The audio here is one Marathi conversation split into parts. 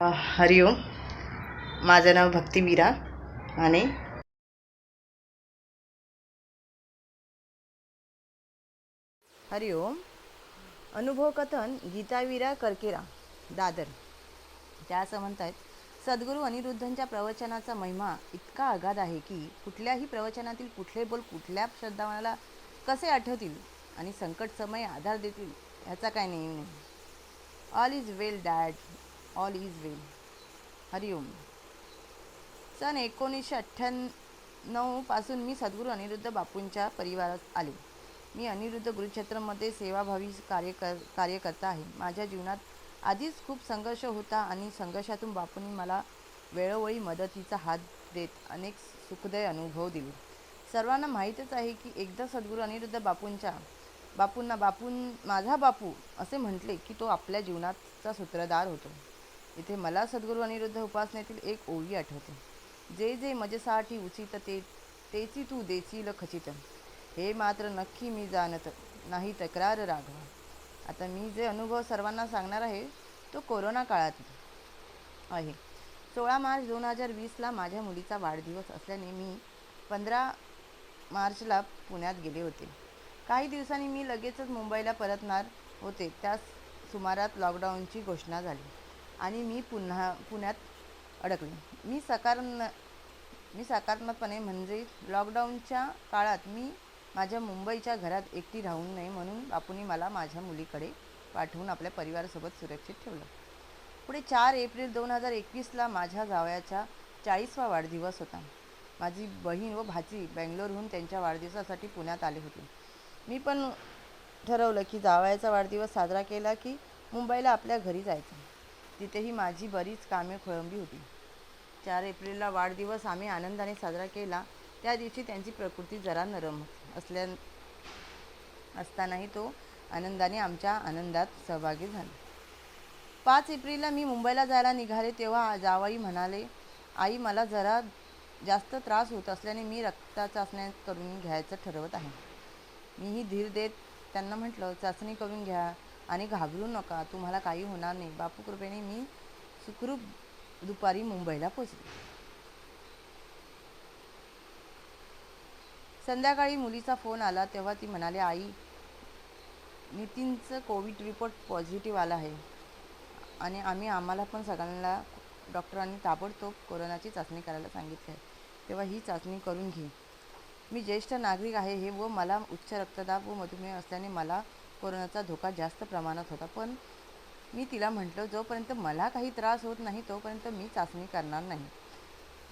हरिओम माझं नाव भक्ती मीरा आणि हरिओम अनुभव कथन गीतावीरा करकेरा दादर. त्या असं म्हणतायत सद्गुरू अनिरुद्धांच्या प्रवचनाचा महिमा इतका अगाध आहे की कुठल्याही प्रवचनातील कुठले बोल कुठल्या श्रद्धावानाला कसे आठवतील आणि संकट समय आधार देतील ह्याचा काय नेम नाही. All is well dad all is well Hariom सन एकोणीसशे अठ्ठ्याण्णवपासून मी सद्गुरू अनिरुद्ध बापूंच्या परिवारात आले. मी अनिरुद्ध गुरुक्षेत्रमध्ये सेवाभावी कार्य कर कार्यकर्ता आहे. माझ्या जीवनात आधीच खूप संघर्ष होता आणि संघर्षातून बापूंनी मला वेळोवेळी मदतीचा हात देत अनेक सुखदय अनुभव दिले. सर्वांना माहीतच आहे की एकदा सद्गुरू अनिरुद्ध बापूंच्या बापूंना बापून माझा बापू असे म्हटले की तो आपल्या जीवनाचा सूत्रधार होतो. इथे मला सद्गुरू अनिरुद्ध उपासनेतील एक ओळी आठवते. जे जे मजेसाठी उचित ते तेची तू देशील खचित. हे मात्र नक्की मी जाणत नाही तक्रार राघवा. आता मी जे अनुभव सर्वांना सांगणार आहे तो कोरोना काळातील आहे. सोळा मार्च दोन हजार वीसला माझ्या मुलीचा वाढदिवस असल्याने मी पंधरा मार्चला पुण्यात गेले होते. काही दिवसांनी मी लगेचच मुंबईला परतणार होते. त्याच सुमारात लॉकडाऊनची घोषणा झाली. आणि मी पुन्हा पुण्यात अडकले. मी सकार मी सकारात्मकपणे म्हणजे लॉकडाऊनच्या काळात मी माझ्या मुंबईच्या घरात एकटी राहू नये म्हणून बापूंनी मला माझ्या मुलीकडे पाठवून आपल्या परिवारासोबत सुरक्षित ठेवलं. पुढे चार एप्रिल दोन हजार एकवीसला माझ्या जावयाचा चाळीसवा वाढदिवस होता. माझी बहीण व भाची बेंगलोरहून त्यांच्या वाढदिवसासाठी पुण्यात आले होते. मी पण ठरवलं की जावयाचा वाढदिवस साजरा केला की मुंबईला आपल्या घरी जायचं. तिथेही माझी बरीच कामे खोळंबली होती. चार एप्रिलला वाढदिवस आम्ही आनंदाने साजरा केला. त्या दिवशी त्यांची प्रकृती जरा नरम असल्या असतानाही तो आनंदाने आमच्या आनंदात सहभागी झाला. पाच एप्रिलला मी मुंबईला जायला निघाले तेव्हा जावाई म्हणाले आई मला जरा जास्त त्रास होत असल्याने मी रक्ता चाचण्या करून घ्यायचं ठरवत आहे. मीही धीर देत त्यांना म्हटलं चाचणी करून घ्या. आणि घाबरू नका तुम्हाला काही होणार नाही. बापू कृपेने मी सुखरूप दुपारी मुंबईला पोचले. संध्याकाळी मुलीचा फोन आला तेव्हा ती म्हणाली आई नितीनचं कोविड रिपोर्ट पॉझिटिव्ह आला आहे आणि आम्ही आम्हाला पण सगळ्यांना डॉक्टरांनी ताबडतोब कोरोनाची चाचणी करायला सांगितली आहे. तेव्हा ही चाचणी करून घे. मी ज्येष्ठ नागरिक आहे हे व मला उच्च रक्तदाब व मधुमेह असल्याने मला कोरोनाचा धोका जास्त प्रमाणात होता. पण मी तिला म्हटलं जोपर्यंत मला काही त्रास होत नाही तोपर्यंत मी चाचणी करणार नाही.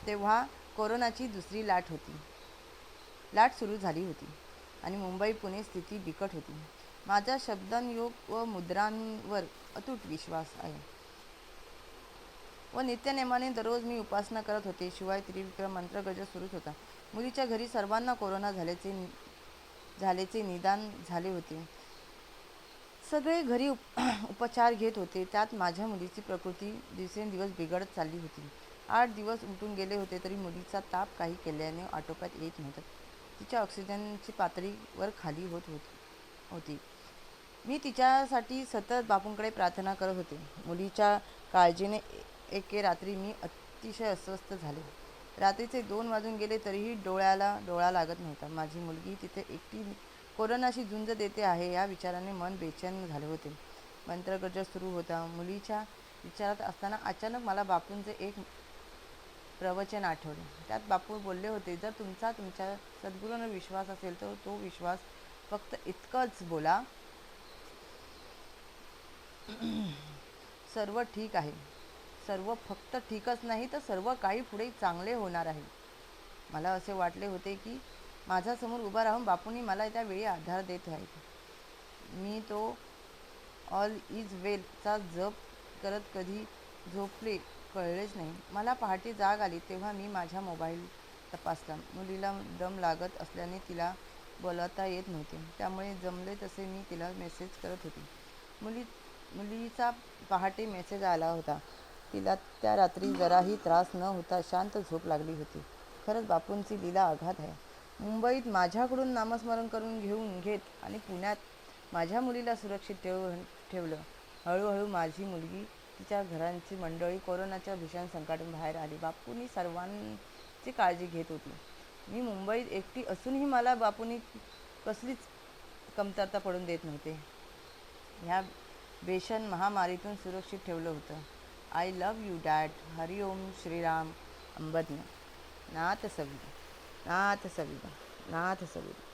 तेव्हा कोरोनाची दुसरी लाट होती. लाट सुरू झाली होती आणि मुंबई पुणे स्थिती बिकट होती. माझा शब्दांयोग व मुद्रांवर अतूट विश्वास आहे. व नित्यनेमाने दररोज मी उपासना करत होते. शिवाय त्रिविक्रम मंत्रगज सुरूच होता. मुलीच्या घरी सर्वांना कोरोना झाल्याचे झाल्याचे निदान झाले होते. सगळे घरी उप उपचार घेत होते. त्यात माझ्या मुलीची प्रकृती दिवसेंदिवस बिघडत चालली होती. आठ दिवस उठून गेले होते तरी मुलीचा ताप काही केल्याने आटोक्यात येत नव्हता. तिच्या ऑक्सिजनची पातळीवर खाली होत होती होती. मी तिच्यासाठी सतत बापूंकडे प्रार्थना करत होते. मुलीच्या काळजीने एके रात्री मी अतिशय अस्वस्थ झाले. रात्रीचे दोन वाजून गेले तरीही डोळ्याला डोळा लागत नव्हता. माझी मुलगी तिथे एकटी कोरोनाशी झुंज देते आहे या विचाराने मन बेचैन झाले होते. मंत्रगर्ज सुरू होता. मुलीच्या विचारात असताना अचानक मला बापूंचे एक प्रवचन आठवले. त्यात बापू बोलले होते जर तुमचा तुमच्या सद्गुरूंवर विश्वास असेल तर तो विश्वास फक्त इतकंच बोला. सर्व ठीक आहे. सर्व फक्त ठीकच नाही तर सर्व काही पुढे चांगले होणार आहे. मला असे वाटले होते की माझ्यासमोर उभा राहून बापूंनी मला त्यावेळी आधार देत आहेत मी तो ऑल इज वेलचा जप करत कधी झोपले कळलेच नाही. मला पहाटे जाग आली तेव्हा मी माझा मोबाईल तपासला. मुलीला दम लागत असल्याने तिला बोलवता येत नव्हते. त्यामुळे जमले तसे मी तिला मेसेज करत होते. मुली मुलीचा पहाटे मेसेज आला होता. तिला त्या रात्री जराही त्रास न होता शांत झोप लागली होती. खरंच बापूंची लीला आघात आहे. मुंबईत माझ्याकडून नामस्मरण करून घेऊन घेत आणि पुण्यात माझ्या मुलीला सुरक्षित ठेव ठेवलं. हळूहळू माझी मुलगी तिच्या घरांची मंडळी कोरोनाच्या भीषण संकटातून बाहेर आली. बापूंनी सर्वांची काळजी घेत होती. मी मुंबईत एकटी असूनही मला बापूंनी कसलीच कमतरता पडून देत नव्हते. ह्या बेशन महामारीतून सुरक्षित ठेवलं होतं. I love you dad Hariom Shriram अंबज्ञ. नाथ सगळी नाथ सविता नाथ सविता